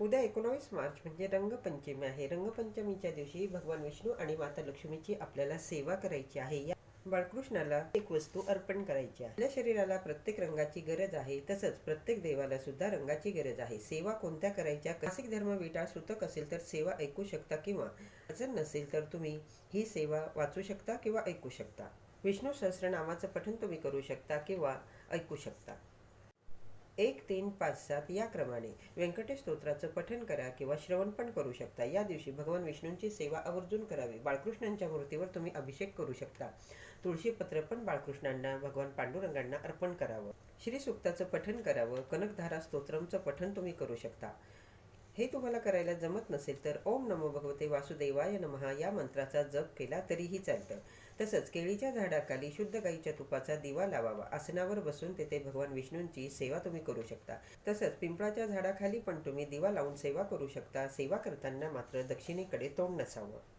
उद्या एकोणावीस मार्च म्हणजे रंगपंचमी आहे. रंगपंचमीच्या दिवशी भगवान विष्णू आणि माता लक्ष्मीची आपल्याला सेवा करायची आहे. या बाळकृष्णाला एक वस्तू अर्पण करायची आहे. आपल्या शरीराला प्रत्येक रंगाची गरज आहे तसंच प्रत्येक देवाला सुद्धा रंगाची गरज आहे. सेवा कोणत्या करायच्या? कसिक धर्म विटाळ सुतक असेल तर सेवा ऐकू शकता किंवा जर नसेल तर तुम्ही ही सेवा वाचू शकता किंवा ऐकू शकता. विष्णू सहस्रनामाचं पठण तुम्ही करू शकता किंवा ऐकू शकता. एक तीन पाच सात या क्रमाने व्यंकटेश स्तोत्राचं पठण करा किंवा श्रवण पण करू शकता. या दिवशी भगवान विष्णूंची सेवा आवर्जून करावी. बाळकृष्णांच्या मूर्तीवर तुम्ही अभिषेक करू शकता. तुळशीपत्र पण बाळकृष्णांना भगवान पांडुरंगांना अर्पण करावं. श्री सुक्ताचं पठण करावं. कनकधारा स्तोत्रमचं पठण तुम्ही करू शकता. हे तुम्हाला करायला जमत नसेल तर ओम नमो भगवते वासुदेवाय नमः या मंत्राचा जप केला तरीही चालतं. तसंच केळीच्या झाडाखाली शुद्ध गाईच्या तुपाचा दिवा लावावा. आसनावर बसून तेथे भगवान विष्णूंची सेवा तुम्ही करू शकता. तसंच पिंपळाच्या झाडाखाली पण तुम्ही दिवा लावून सेवा करू शकता. सेवा करताना मात्र दक्षिणेकडे तोंड नसावं.